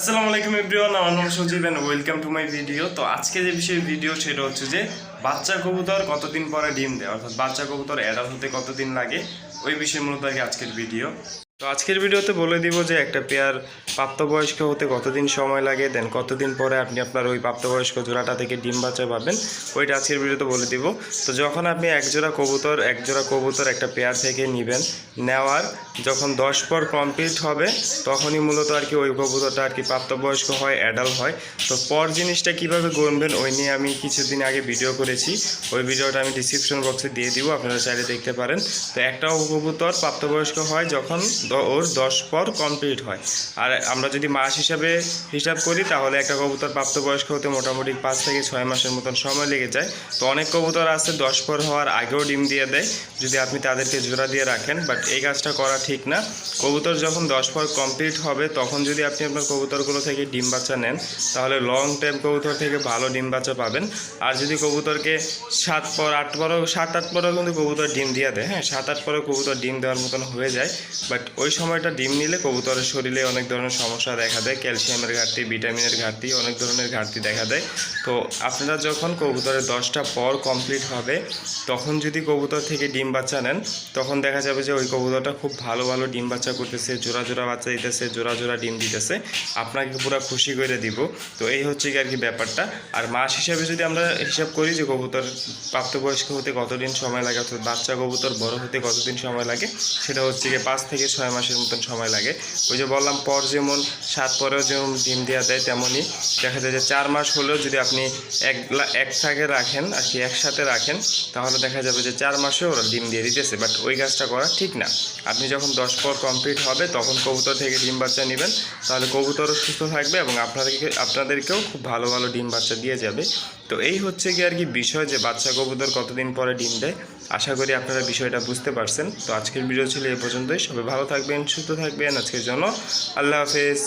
আসসালামু আলাইকুম এভরিওয়ান, আমার নাম Sajib and welcome to my video তো আজকে যে বিষয়ে ভিডিও সেটা হচ্ছে যে, বাচ্চা কবুতর কতদিন পরে ডিম দেয়? অর্থাৎ বাচ্চা কবুতর অ্যাডাল্ট হতে কতদিন লাগে? ওই বিষয়ে মূলত আর আজকের ভিডিও তো আজকের ভিডিওতে বলে দিব যে একটা পেয়ার প্রাপ্তবয়স্ক হতে কতদিন সময় লাগে দেন কতদিন পরে আপনি আপনার ওই প্রাপ্তবয়স্ক জোড়াটা থেকে ডিম বাচ্চা পাবেন, ওইটা আজকের ভিডিওতে বলে দিব। তো যখন আপনি এক জোড়া কবুতর এক জোড়া কবুতর একটা পেয়ার থেকে নেবেন, নেওয়ার যখন দশ পর কমপ্লিট হবে, তখনই মূলত আর কি ওই কবুতরটা আর কি প্রাপ্তবয়স্ক হয় অ্যাডাল্ট হয়। তো পর জিনিসটা কীভাবে গণবেন ওই নিয়ে আমি কিছুদিন আগে ভিডিও করেছি। ওই ভিডিওটা আমি ডিসক্রিপশন বক্সে দিয়ে দিব, আপনারা চাইলে দেখতে পারেন। তো একটা কবুতর প্রাপ্তবয়স্ক হয় যখন ওর দশ পর কমপ্লিট হয়। আর আমরা যদি মাস হিসাবে হিসাব করি, তাহলে একটা কবুতর প্রাপ্তবয়স্ক হতে মোটামুটি পাঁচ থেকে ছয় মাসের মতন সময় লেগে যায়। তো অনেক কবুতর আছে, দশ পর হওয়ার আগেও ডিম দিয়ে দেয়। যদি আপনি তাদেরকে জোড়া দিয়ে রাখেন বাট এই কাজটা করা ঠিক না। কবুতর যখন দশ পর কমপ্লিট হবে, তখন যদি আপনি আপনার কবুতরগুলো থেকে ডিম বাচ্চা নেন, তাহলে লং টাইম কবুতর থেকে ভালো ডিম বাচ্চা পাবেন। আর যদি কবুতরকে সাত পর, আট পরও, সাত, আট পরেও কিন্তু কবুতর ডিম দিয়ে দেয়। হ্যাঁ সাত, আট পরেও কবুতর ডিম দেওয়ার মতন হয়ে যায় বাট ওই সময়টা ডিম নিলে কবুতরের শরীরে অনেক ধরনের সমস্যা দেখা দেয়, ক্যালসিয়ামের ঘাটতি, ভিটামিনের ঘাটতি, অনেক ধরনের ঘাটতি দেখা দেয়। তো আপনারা যখন কবুতরের দশটা পর কমপ্লিট হবে, তখন যদি কবুতর থেকে ডিম বাচ্চা নেন, তখন দেখা যাবে যে ওই কবুতরটা খুব ভালো ভালো ডিম বাচ্চা করতেছে, জোড়া জোড়া বাচ্চা দিতেছে, জোড়া জোড়া ডিম দিতেছে। আপনাকে পুরো খুশি করে দিব। তো এই হচ্ছে কি আর কি ব্যাপারটা। আর মাস হিসাবে যদি আমরা হিসাব করি যে কবুতর প্রাপ্তবয়স্ক হতে কতদিন সময় লাগে, অর্থাৎ বাচ্চা কবুতর বড় হতে কতদিন সময় লাগে, সেটা হচ্ছে গিয়ে পাঁচ থেকে ছয় মাসের মতন সময় লাগে। ওই যে বললাম, পর যেমন সাত পরেও যেমন ডিম দেওয়া দেয় তেমনই দেখা যায় যে চার মাস হলেও যদি আপনি এক গ্লা- এক থাকে রাখেন, আর কি একসাথে রাখেন, তাহলে দেখা যাবে যে চার মাসে ওরা ডিম দিয়ে দিতেছে। বাট ওই গাছটা করা ঠিক না। আপনি যখন দশ পর কমপ্লিট হবে, তখন কবুতর থেকে ডিম বাচ্চা নেবেন। তাহলে কবুতরও সুস্থ থাকবে এবং আপনাদেরকে, আপনাদেরকেও খুব ভালো ভালো ডিম বাচ্চা দিয়ে যাবে। তো এই হচ্ছে কি আর কি বিষয় যে বাচ্চা কবুতর কতদিন পরে ডিম দেয়। আশা করি আপনারা বিষয়টা বুঝতে পারছেন। তো আজকের ভিডিও ছিল এ পর্যন্তই। সবাই ভালো থাকবেন, সুস্থ থাকবেন। আজকের জন্য আল্লাহ হাফেজ।